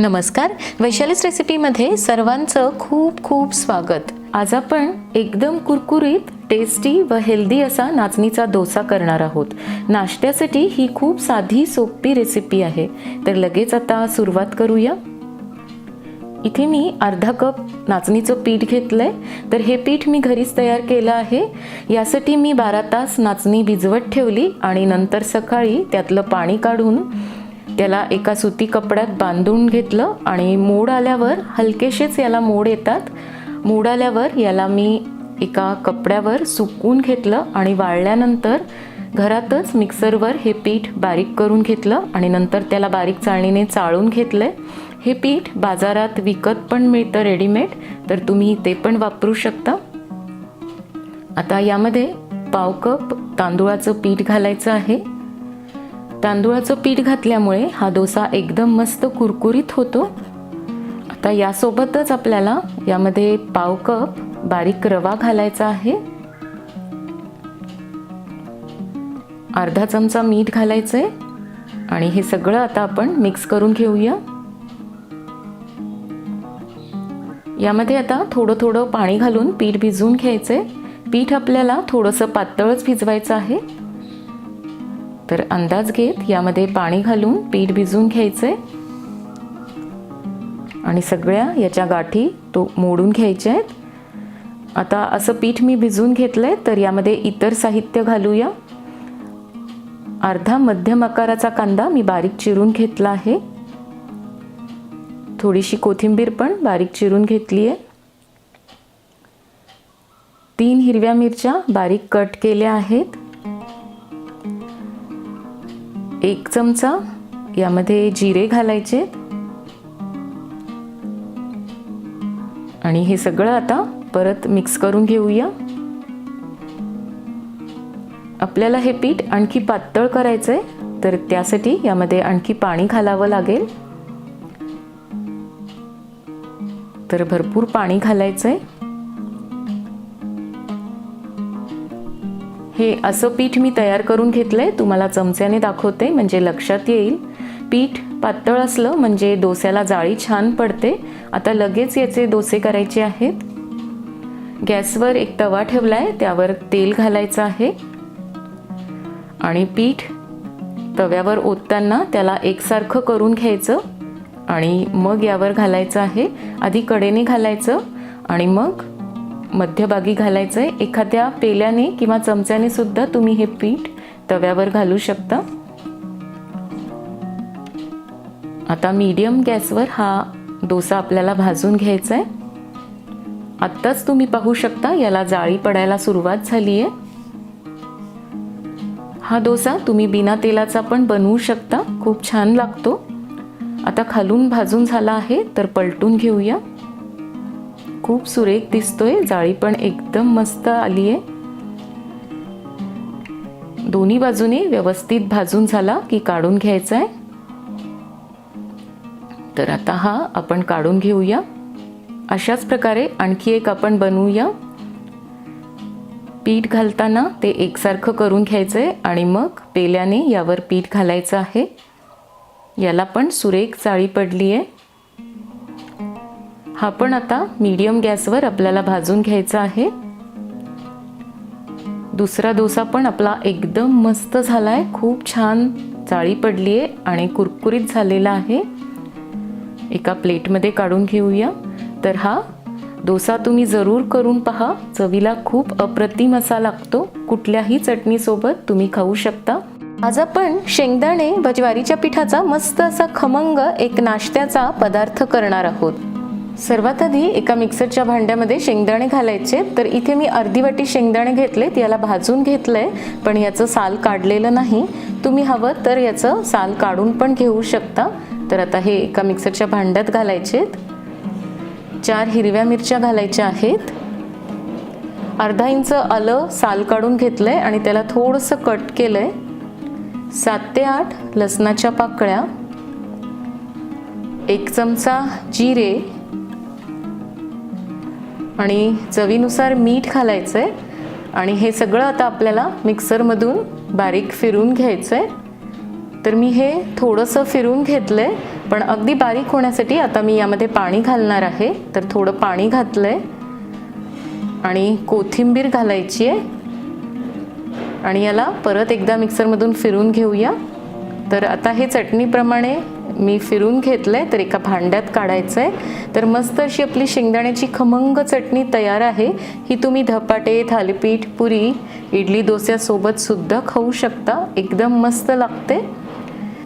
नमस्कार. वैशालीस रेसिपीमध्ये सर्वांचं खूप खूप स्वागत. आज आपण एकदम कुरकुरीत टेस्टी व हेल्दी असा नाचणीचा डोसा करणार आहोत. नाश्त्यासाठी ही खूप साधी सोपी रेसिपी आहे. तर लगेच आता सुरुवात करूया. इथे मी अर्धा कप नाचणीचं पीठ घेतलं आहे तर हे पीठ मी घरीच तयार केलं आहे. यासाठी मी बारा तास नाचणी भिजवत ठेवली आणि नंतर सकाळी त्यातलं पाणी काढून त्याला एका सुती कपड्यात बांधून घेतलं आणि मोड आल्यावर हलकेसेच याला मोड येतात. मोड आल्यावर याला मी एका कपड्यावर सुकवून घेतलं आणि वाळल्यानंतर घरातच मिक्सरवर हे पीठ बारीक करून घेतलं आणि नंतर त्याला बारीक चाळणीने चाळून घेतलं. हे पीठ बाजारात विकत पण मिळतं रेडीमेड तर तुम्ही ते पण वापरू शकता. आता यामध्ये पाव कप तांदूळाचं पीठ घालायचं आहे. तांदूळाचं पीठ घातल्यामुळे हा डोसा एकदम मस्त कुरकुरीत होतो. आता यासोबतच आपल्याला यामध्ये पाव कप बारीक रवा घालायचा आहे. अर्धा चमचा मीठ घालायचं आहे आणि हे सगळं आता आपण मिक्स करून घेऊया. यामध्ये आता थोडं थोडं पाणी घालून पीठ भिजवून घ्यायचंय. पीठ आपल्याला थोडंसं पातळच भिजवायचं आहे. तर अंदाज घेत यामध्ये पाणी घालून पीठ भिजवून घ्यायचे. आणि सगळ्या याच्या गाठी तो मोडून घ्यायच्या आहेत. आता असं पीठ मी भिजवून आहे तर यामध्ये इतर साहित्य घालूया. अर्धा मध्यम आकाराचा कांदा मी बारीक चिरून घेतला आहे. थोडीशी कोथिंबीर पण बारीक चिरून घेतली आहे. तीन हिरव्या मिरच्या बारीक कट केल्या आहेत. एक चमचा यामध्ये जिरे घालायचे. आणि हे सगळं आता परत मिक्स करून घेऊया. आपल्याला हे पीठ आणखी पातळ करायचं आहे तर त्यासाठी यामध्ये आणखी पाणी घालावं लागेल. तर भरपूर पाणी घालायचं आहे हे असं पीठ मी तयार करून घेतलं आहे तुम्हाला चमच्याने दाखवते म्हणजे लक्षात येईल. पीठ पातळ असलं म्हणजे डोस्याला जाळी छान पडते. आता लगेच याचे डोसे करायचे आहेत. गॅसवर एक तवा ठेवला आहे त्यावर तेल घालायचं आहे. आणि पीठ तव्यावर ओतताना त्याला एकसारखं करून घ्यायचं. आणि मग यावर घालायचं आहे. आधी कडेने घालायचं. आणि मग मध्यभागी घालायचं आहे एखाद्या पेल्याने किंवा चमच्याने सुद्धा तुम्ही हे पीठ तव्यावर घालू शकता. आता मीडियम गॅसवर हा डोसा आपल्याला भाजून घ्यायचा आहे आत्ताच तुम्ही पाहू शकता याला जाळी पडायला सुरुवात झाली आहे हा डोसा तुम्ही बिना तेलाचा पण बनवू शकता. खूप छान लागतो. आता खालून भाजून झाला आहे तर पलटून घेऊया. खूप सुरेख दिसतोय जाळी पण एकदम मस्त आली आहे. दोन्ही बाजूने व्यवस्थित भाजून झाला की काढून घ्यायचा आहे तर आता हा आपण काढून घेऊया. अशाच प्रकारे आणखी एक आपण बनवूया. पीठ घालताना ते एकसारखं करून घ्यायचं आहे आणि मग पेल्याने यावर पीठ घालायचं आहे. याला पण सुरेख जाळी पडली आहे हा पण आता मीडियम गॅसवर आपल्याला भाजून घ्यायचा आहे. दुसरा डोसा पण आपला एकदम मस्त झाला आहे खूप छान जाळी पडली आहे आणि कुरकुरीत झालेला आहे. एका प्लेटमध्ये काढून घेऊया. तर हा डोसा तुम्ही जरूर करून पहा. चवीला खूप अप्रतिम असा लागतो. कुठल्याही चटणीसोबत तुम्ही खाऊ शकता. आज आपण शेंगदाणे व ज्वारीच्या पिठाचा मस्त असा खमंग एक नाश्त्याचा पदार्थ करणार आहोत. सर्वात आधी एका मिक्सरच्या भांड्यामध्ये शेंगदाणे घालायचे. तर इथे मी अर्धी वाटी शेंगदाणे घेतलेत याला भाजून घेतलंय पण याचं साल काढलेलं नाही. तुम्ही हवं तर याचं साल काढून पण घेऊ शकता. तर आता हे एका मिक्सरच्या भांड्यात घालायचेत. चार हिरव्या मिरच्या घालायच्या आहेत. अर्धा इंच आलं साल काढून घेतलंय आणि त्याला थोडंसं कट केलंय. सात ते आठ लसणाच्या पाकळ्या. एक चमचा जिरे. आणि चवीनुसार मीठ घालायचं आहे आणि हे सगळं आता आपल्याला मिक्सरमधून बारीक फिरून घ्यायचं आहे तर मी हे थोडंसं फिरून घेतलं आहे पण अगदी बारीक होण्यासाठी आता मी यामध्ये पाणी घालणार आहे. तर थोडं पाणी घातलं आहे आणि कोथिंबीर घालायची आहे. आणि याला परत एकदा मिक्सरमधून फिरून घेऊया. तर आता हे चटणीप्रमाणे मी फिरून घेतलंय तर एका भांड्यात काढायचं आहे तर मस्त अशी आपली शेंगदाण्याची खमंग चटणी तयार आहे. ही तुम्ही धपाटे थालीपीठ पुरी इडली डोस्यासोबत सुद्धा खाऊ शकता. एकदम मस्त लागते.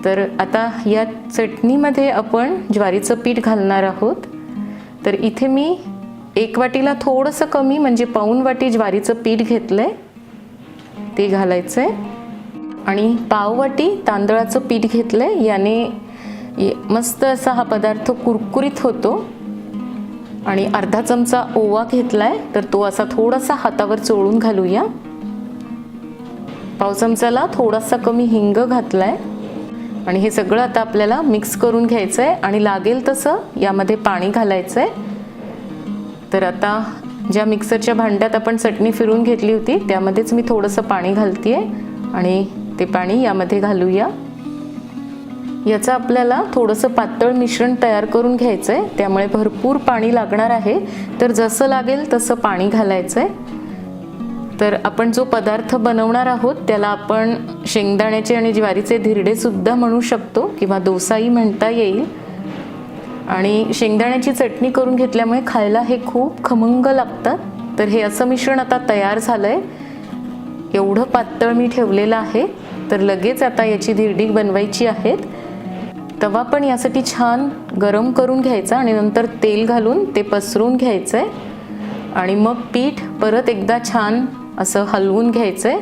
तर आता या चटणीमध्ये आपण ज्वारीचं पीठ घालणार आहोत. तर इथे मी एक वाटीला थोडंसं कमी म्हणजे पाऊन वाटी ज्वारीचं पीठ घेतलंय. ते घालायचं आहे आणि पाववाटी तांदळाचं पीठ घेतलंय. याने मस्त असा हा पदार्थ कुरकुरीत होतो. आणि अर्धा चमचा ओवा घेतलाय तर तो असा थोडासा हातावर चोळून घालूया. पाव चमचाला थोडासा कमी हिंग घातलाय. आणि हे सगळं आता आपल्याला मिक्स करून घ्यायचं आहे आणि लागेल तसं यामध्ये पाणी घालायचं आहे तर आता ज्या मिक्सरच्या भांड्यात आपण चटणी फिरून घेतली होती त्यामध्येच मी थोडंसं पाणी घालते आणि ते पाणी यामध्ये घालूया. याचं आपल्याला थोडंसं पातळ मिश्रण तयार करून घ्यायचं आहे त्यामुळे भरपूर पाणी लागणार आहे. तर जसं लागेल तसं पाणी घालायचं आहे तर आपण जो पदार्थ बनवणार आहोत त्याला आपण शेंगदाण्याचे आणि ज्वारीचे धिरडेसुद्धा म्हणू शकतो किंवा दोसाही म्हणता येईल. आणि शेंगदाण्याची चटणी करून घेतल्यामुळे खायला हे खूप खमंग लागतात तर हे असं मिश्रण आता तयार झालं आहे एवढं पातळ मी ठेवलेलं आहे. तर लगेच आता याची धिरडी बनवायची आहेत. तवा पण यासाठी छान गरम करून घ्यायचा आणि नंतर तेल घालून ते पसरून घ्यायचं आहे आणि मग पीठ परत एकदा छान असं हलवून घ्यायचं आहे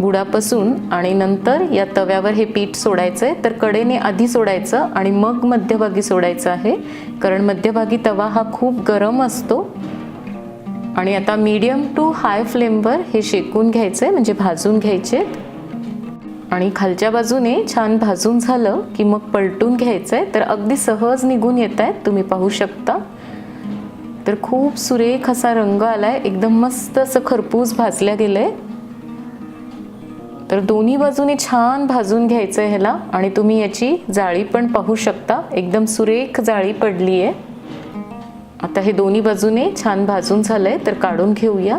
बुडापासून आणि नंतर या तव्यावर हे पीठ सोडायचं आहे तर कडेने आधी सोडायचं आणि मग मध्यभागी सोडायचं आहे. कारण मध्यभागी तवा हा खूप गरम असतो. आणि आता मीडियम टू हाय फ्लेमवर हे शेकून घ्यायचं आहे म्हणजे भाजून घ्यायचे आणि खालच्या बाजूने छान भाजून झालं की मग पलटून घ्यायचं आहे तर अगदी सहज निघून येत आहेत तुम्ही पाहू शकता. तर खूप सुरेख असा रंग आलाय. एकदम मस्त असं खरपूस भाजल्या गेलंय. तर दोन्ही बाजूने छान भाजून घ्यायचं आहे ह्याला. आणि तुम्ही याची जाळी पण पाहू शकता. एकदम सुरेख जाळी पडली आहे आता हे दोन्ही बाजूने छान भाजून झालंय. तर काढून घेऊया.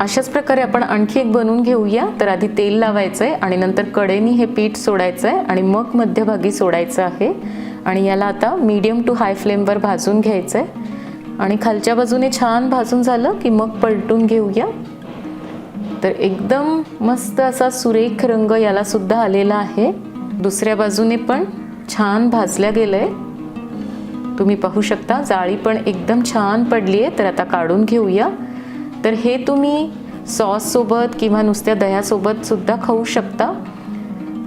अशाच प्रकारे आपण आणखी एक बनवून घेऊया. तर आधी तेल लावायचं आहे आणि नंतर कडेनी हे पीठ सोडायचं आहे आणि मग मध्यभागी सोडायचं आहे. आणि याला आता मीडियम टू हाय फ्लेमवर भाजून घ्यायचं आहे आणि खालच्या बाजूने छान भाजून झालं की मग पलटून घेऊया. तर एकदम मस्त असा सुरेख रंग याला सुद्धा आलेला आहे. दुसऱ्या बाजूने पण छान भाजल्या गेलंय. तुम्ही पाहू शकता जाळी पण एकदम छान पडली आहे तर आता काढून घेऊया. तर हे तुम्ही सॉससोबत किंवा नुसत्या दह्यासोबत सुद्धा खाऊ शकता.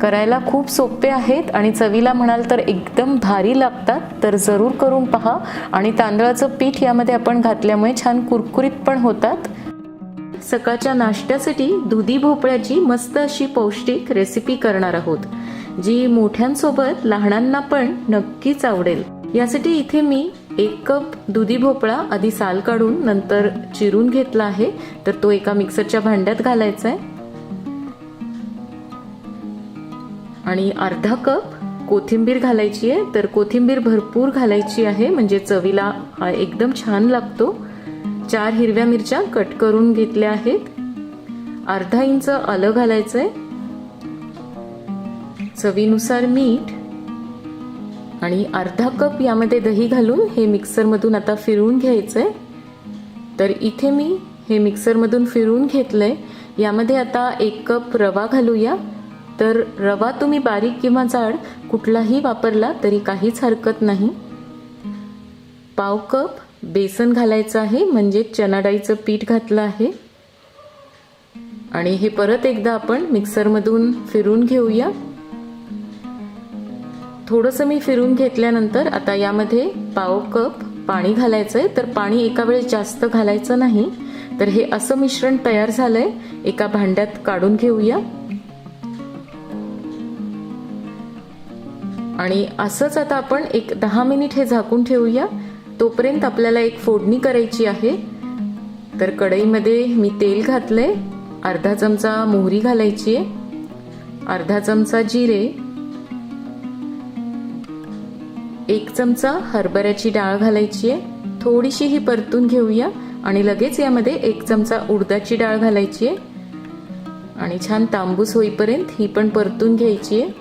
करायला खूप सोपे आहेत आणि चवीला म्हणाल तर एकदम भारी लागतात. तर जरूर करून पहा. आणि तांदळाचं पीठ यामध्ये आपण घातल्यामुळे छान कुरकुरीत पण होतात. सकाळच्या नाश्त्यासाठी दुधी भोपळ्याची मस्त अशी पौष्टिक रेसिपी करणार आहोत जी मोठ्यांसोबत लहानांना पण नक्कीच आवडेल. यासाठी इथे मी एक कप दुधी भोपळा आधी साल काढून नंतर चिरून घेतला आहे. तर तो एका मिक्सरच्या भांड्यात घालायचा आहे आणि अर्धा कप कोथिंबीर घालायची आहे तर कोथिंबीर भरपूर घालायची आहे. म्हणजे चवीला एकदम छान लागतो. चार हिरव्या मिरच्या कट करून घेतल्या आहेत. अर्धा इंच आलं घालायचं आहे चवीनुसार मीठ आणि अर्धा कप यामध्ये दही घालून हे मिक्सरमधून आता फिरवून घ्यायचं आहे तर इथे मी हे मिक्सरमधून फिरवून आहे यामध्ये आता एक कप रवा घालूया. तर रवा तुम्ही बारीक किंवा जाड कुठलाही वापरला तरी काहीच हरकत नाही. पाव कप बेसन घालायचं आहे म्हणजे चना पीठ घातलं आहे. आणि हे परत एकदा आपण मिक्सरमधून फिरून घेऊया. थोडंसं मी फिरून घेतल्यानंतर आता यामध्ये पाव कप पाणी घालायचं आहे तर पाणी एका वेळेस जास्त घालायचं नाही. तर हे असं मिश्रण तयार झालंय. एका भांड्यात काढून घेऊया. आणि असंच आता आपण एक दहा मिनिट हे झाकून ठेवूया. तोपर्यंत आपल्याला एक फोडणी करायची आहे. तर कढईमध्ये मी तेल घातलंय. अर्धा चमचा मोहरी घालायची आहे. अर्धा चमचा जिरे. एक चमचा हरभऱ्याची डाळ घालायची आहे. थोडीशी ही परतून घेऊया आणि लगेच यामध्ये एक चमचा उडदाची डाळ घालायची आहे. आणि छान तांबूस होईपर्यंत ही पण परतून घ्यायची आहे.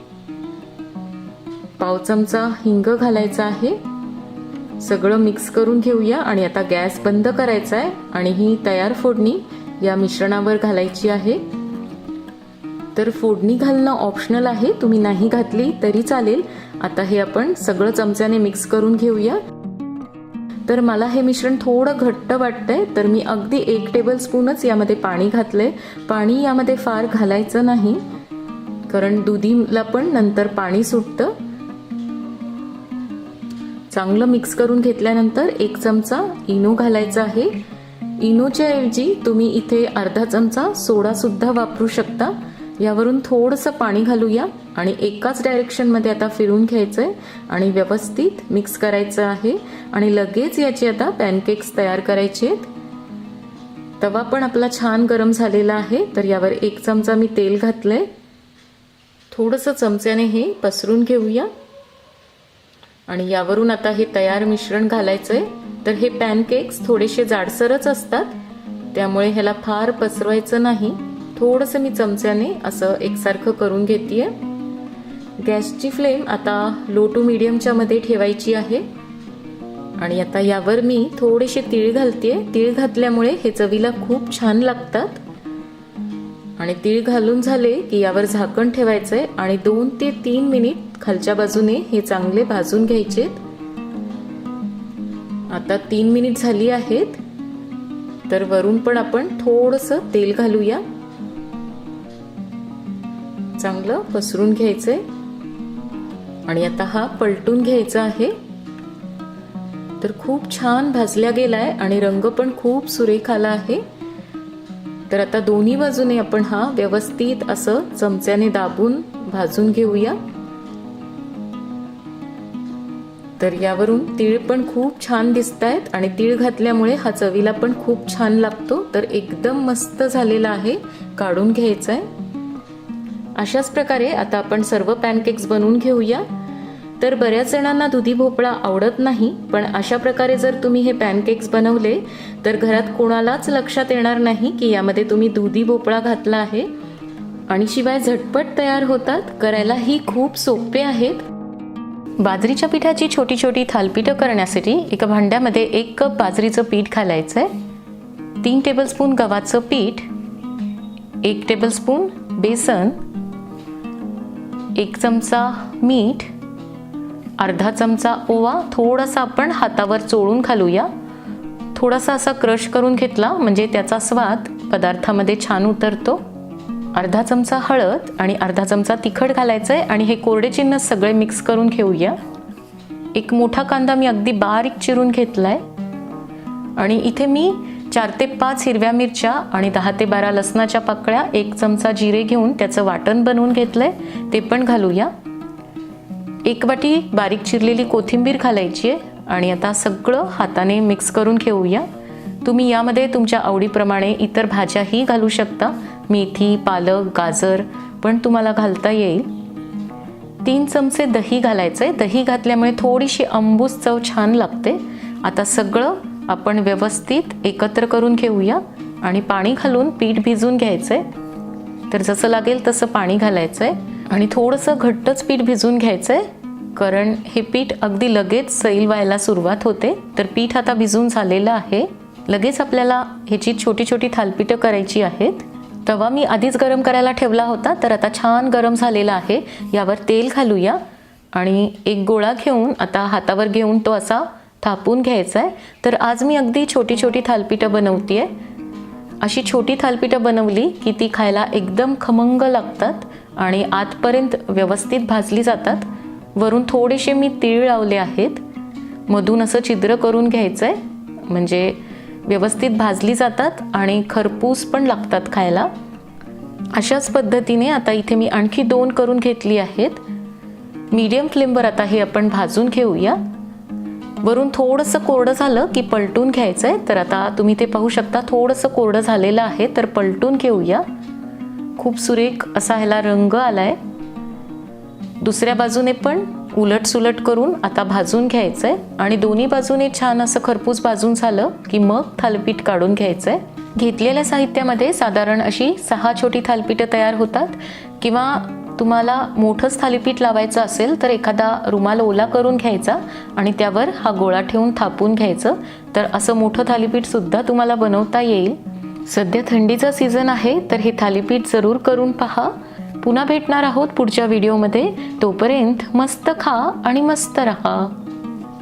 पाव चमचा हिंग घालायचा आहे. सगळं मिक्स करून घेऊया आणि आता गॅस बंद करायचा आहे आणि ही तयार फोडणी या मिश्रणावर घालायची आहे. तर फोडणी घालणं ऑप्शनल आहे. तुम्ही नाही घातली तरी चालेल. आता हे आपण सगळं चमच्याने मिक्स करून घेऊया. तर मला हे मिश्रण थोडं घट्ट वाटतंय तर मी अगदी एक टेबल स्पूनच यामध्ये पाणी घातलंय. पाणी यामध्ये फार घालायचं नाही कारण दुधीला पण नंतर पाणी सुटतं. चांगलं मिक्स करून घेतल्यानंतर एक चमचा इनो घालायचा आहे. इनोच्या ऐवजी तुम्ही इथे अर्धा चमचा सोडा सुद्धा वापरू शकता. यावरून थोडंसं पाणी घालूया आणि एकाच डायरेक्शनमध्ये आता फिरून घ्यायचं आहे आणि व्यवस्थित मिक्स करायचं आहे. आणि लगेच याची आता पॅनकेक्स तयार करायचे आहेत. तवा पण आपला छान गरम झालेला आहे तर यावर एक चमचा मी तेल घातलं आहे थोडंसं चमच्याने हे पसरून घेऊया. आणि यावरून आता हे तयार मिश्रण घालायचं आहे तर हे पॅनकेक्स थोडेसे जाडसरच असतात त्यामुळे ह्याला फार पसरवायचं नाही. थोडंसं मी चमच्याने असं एकसारखं करून घेते गॅसची फ्लेम आता लो टू मिडियमच्या मध्ये ठेवायची आहे. आणि आता यावर मी थोडेसे तीळ घालते तीळ घातल्यामुळे हे चवीला खूप छान लागतात. आणि तीळ घालून झाले की यावर झाकण ठेवायचंय आणि दोन ते तीन मिनिट खालच्या बाजूने हे चांगले भाजून घ्यायचे आता तीन मिनिट झाली आहेत. तर वरून पण आपण थोडस तेल घालूया. चांगलं पसरून घ्यायचंय. आणि आता हा पलटून घ्यायचा आहे. तर खूप छान भाजल्या गेलाय आणि रंग पण खूप सुरेख आला आहे. तर आता दोन्ही बाजूने आपण हा व्यवस्थित असं चमच्याने दाबून भाजून घेऊया. तर यावरून तीळ पण खूप छान दिसत आहेत आणि तीळ घातल्यामुळे हा चवीला पण खूप छान लागतो. तर एकदम मस्त झालेला आहे. काढून घ्यायचा आहे अशाच प्रकारे आता आपण सर्व पॅनकेक्स बनवून घेऊया. तर बऱ्याच जणांना दुधी भोपळा आवडत नाही पण अशा प्रकारे जर तुम्ही हे पॅनकेक्स बनवले तर घरात कोणालाच लक्षात येणार नाही की यामध्ये तुम्ही दुधी भोपळा घातला आहे. आणि शिवाय झटपट तयार होतात करायलाही खूप सोपे आहेत. बाजरीच्या पिठाची छोटी छोटी थालपीठं करण्यासाठी एका भांड्यामध्ये एक कप बाजरीचं पीठ घालायचं आहे तीन टेबलस्पून गव्हाचं पीठ एक टेबलस्पून बेसन एक चमचा मीठ अर्धा चमचा ओवा थोडासा आपण हातावर चोळून घालूया. थोडासा असा क्रश करून घेतला म्हणजे त्याचा स्वाद पदार्थामध्ये छान उतरतो. अर्धा चमचा हळद आणि अर्धा चमचा तिखट घालायचं आहे आणि हे कोरडे चिन्ह सगळे मिक्स करून घेऊया. एक मोठा कांदा मी अगदी बारीक चिरून घेतला आहे आणि इथे मी चार ते पाच हिरव्या मिरच्या आणि दहा ते बारा लसणाच्या पाकळ्या एक चमचा जिरे घेऊन त्याचं वाटण बनवून घेतलंय. ते पण घालूया. एक वाटी बारीक चिरलेली कोथिंबीर घालायची आहे आणि आता सगळं हाताने मिक्स करून घेऊया. तुम्ही यामध्ये तुमच्या आवडीप्रमाणे इतर भाज्याही घालू शकता. मेथी पालक गाजर पण तुम्हाला घालता येईल. तीन चमचे दही घालायचं आहे दही घातल्यामुळे थोडीशी अंबूस चव छान लागते. आता सगळं आपण व्यवस्थित एकत्र करून घेऊया आणि पाणी घालून पीठ भिजून घ्यायचं आहे तर जसं लागेल तसं पाणी घालायचं आहे आणि थोडंसं घट्टच पीठ भिजून घ्यायचं आहे कारण हे पीठ अगदी लगेच सैल व्हायला सुरुवात होते. तर पीठ आता भिजून झालेलं आहे. लगेच आपल्याला ह्याची छोटी छोटी थालपीठं करायची आहेत. तवा मी आधीच गरम करायला ठेवला होता तर आता छान गरम झालेला आहे. यावर तेल घालूया आणि एक गोळा घेऊन आता हातावर घेऊन तो असा थापून घ्यायचं आहे तर आज मी अगदी छोटी छोटी थालपीठं बनवते आहे अशी छोटी थालपीठं बनवली की ती खायला एकदम खमंग लागतात आणि आतपर्यंत व्यवस्थित भाजली जातात. वरून थोडेसे मी तीळ लावले आहेत. मधून असं छिद्र करून घ्यायचं आहे म्हणजे व्यवस्थित भाजली जातात आणि खरपूस पण लागतात खायला. अशाच पद्धतीने आता इथे मी आणखी दोन करून घेतली आहेत. मीडियम फ्लेमवर आता हे आपण भाजून घेऊया. वरून थोडंसं कोरडं झालं की पलटून घ्यायचं आहे तर आता तुम्ही ते पाहू शकता थोडंसं कोरडं झालेलं आहे तर पलटून घेऊया. खूप सुरेख असा ह्याला रंग आला आहे दुसऱ्या बाजूने पण उलट सुलट करून आता भाजून घ्यायचं आहे आणि दोन्ही बाजूने छान असं खरपूस भाजून झालं की मग थालपीठ काढून घ्यायचं आहे घेतलेल्या साहित्यामध्ये साधारण अशी सहा छोटी थालपीठं तयार होतात. किंवा तुम्हाला मोठंच थालीपीठ लावायचं असेल तर एखादा रुमाल ओला करून घ्यायचा आणि त्यावर हा गोळा ठेवून थापून घ्यायचं. तर असं मोठं थालीपीठसुद्धा तुम्हाला बनवता येईल. सध्या थंडीचा सीझन आहे तर हे थालीपीठ जरूर करून पहा. पुन्हा भेटणार आहोत पुढच्या व्हिडिओमध्ये. तोपर्यंत मस्त खा आणि मस्त रहा.